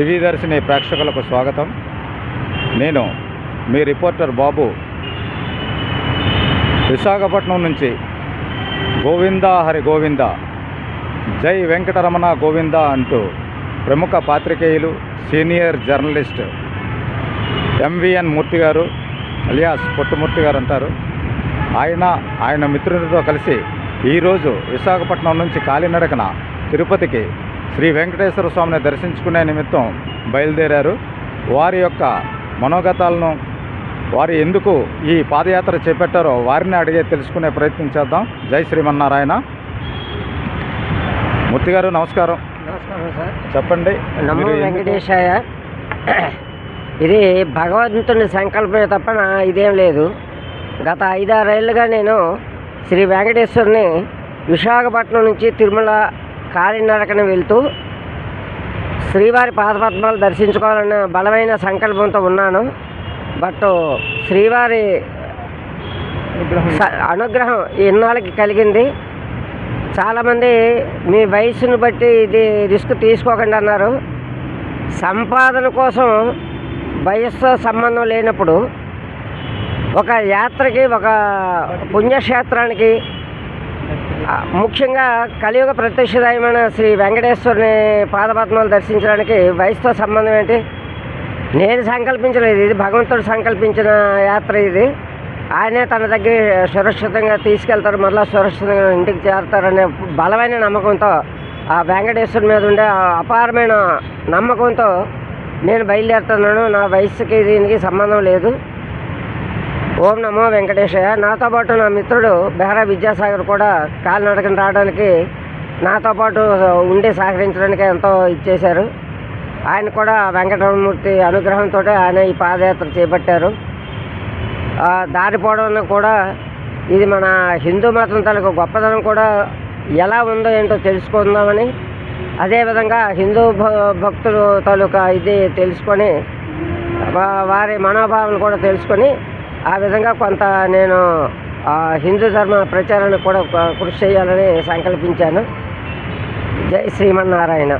దివ్యదర్శిని ప్రేక్షకులకు స్వాగతం. నేను మీ రిపోర్టర్ బాబు. విశాఖపట్నం నుంచి గోవింద హరి గోవింద. జై వెంకటరమణ గోవింద అంటూ ప్రముఖ పాత్రికేయులు సీనియర్ జర్నలిస్ట్ ఎంవిఎన్ మూర్తి గారు అలియాస్ పొట్టుమూర్తి గారు అంటారు. ఆయన ఆయన మిత్రులతో కలిసి ఈరోజు విశాఖపట్నం నుంచి కాలినడకన తిరుపతికి శ్రీ వెంకటేశ్వర స్వామిని దర్శించుకునే నిమిత్తం బయలుదేరారు. వారి యొక్క మనోగతాలను వారు ఎందుకు ఈ పాదయాత్ర చేపట్టారో వారిని అడిగే తెలుసుకునే ప్రయత్నం చేద్దాం. జై శ్రీమన్నారాయణ. మూర్తి గారు నమస్కారం. నమస్కారం సార్. చెప్పండి. నమో వెంకటేశాయ. ఇది భగవంతుని సంకల్పమే తప్ప నా- ఇదేం లేదు. గత ఐదారేళ్ళుగా నేను శ్రీ వెంకటేశ్వరుని విశాఖపట్నం నుంచి తిరుమల కాలినడకన వెళ్తూ శ్రీవారి పాదపద్మాలు దర్శించుకోవాలన్న బలమైన సంకల్పంతో ఉన్నాను. బట్ శ్రీవారి స- అనుగ్రహం ఇన్నాళ్ళకి కలిగింది. చాలామంది మీ వయసును బట్టి ఇది రిస్క్ తీసుకోకండి అన్నారు. సంపాదన కోసం వయస్సుతో సంబంధం లేనప్పుడు ఒక యాత్రకి ఒక పుణ్యక్షేత్రానికి ముఖ్యంగా కలియుగ ప్రత్యక్షదాయమైన శ్రీ వెంకటేశ్వరుని పాదపద్మాలు దర్శించడానికి వయసుతో సంబంధం ఏంటి? నేను సంకల్పించలేదు ఇది భగవంతుడు సంకల్పించిన యాత్ర ఇది. ఆయనే తన దగ్గర సురక్షితంగా తీసుకెళ్తారు మళ్ళీ సురక్షితంగా ఇంటికి చేరతారనే బలమైన నమ్మకంతో ఆ వెంకటేశ్వరుని మీద ఉండే అపారమైన నమ్మకంతో నేను బయలుదేరుతున్నాను. నా వయసుకి దీనికి సంబంధం లేదు. ఓం నమో వెంకటేశయ్య. నాతో పాటు నా మిత్రుడు బెహరా విద్యాసాగర్ కూడా కాలినడకని రావడానికి నాతో పాటు ఉండి సహకరించడానికి ఎంతో ఇచ్చేశారు. ఆయన కూడా వెంకటరమణమూర్తి అనుగ్రహంతో ఆయన ఈ పాదయాత్ర చేపట్టారు. దారిపోవడం కూడా ఇది మన హిందూ మతం తాలూకు గొప్పదనం కూడా ఎలా ఉందో ఏంటో తెలుసుకుందామని అదేవిధంగా హిందూ భ- భక్తులు తాలూకా ఇది తెలుసుకొని వారి మనోభావాలు కూడా తెలుసుకొని ఆ విధంగా కొంత నేను ఆ హిందూ ధర్మ ప్రచారాన్ని కూడా కృషి చేయాలని సంకల్పించాను. జై శ్రీమన్నారాయణ.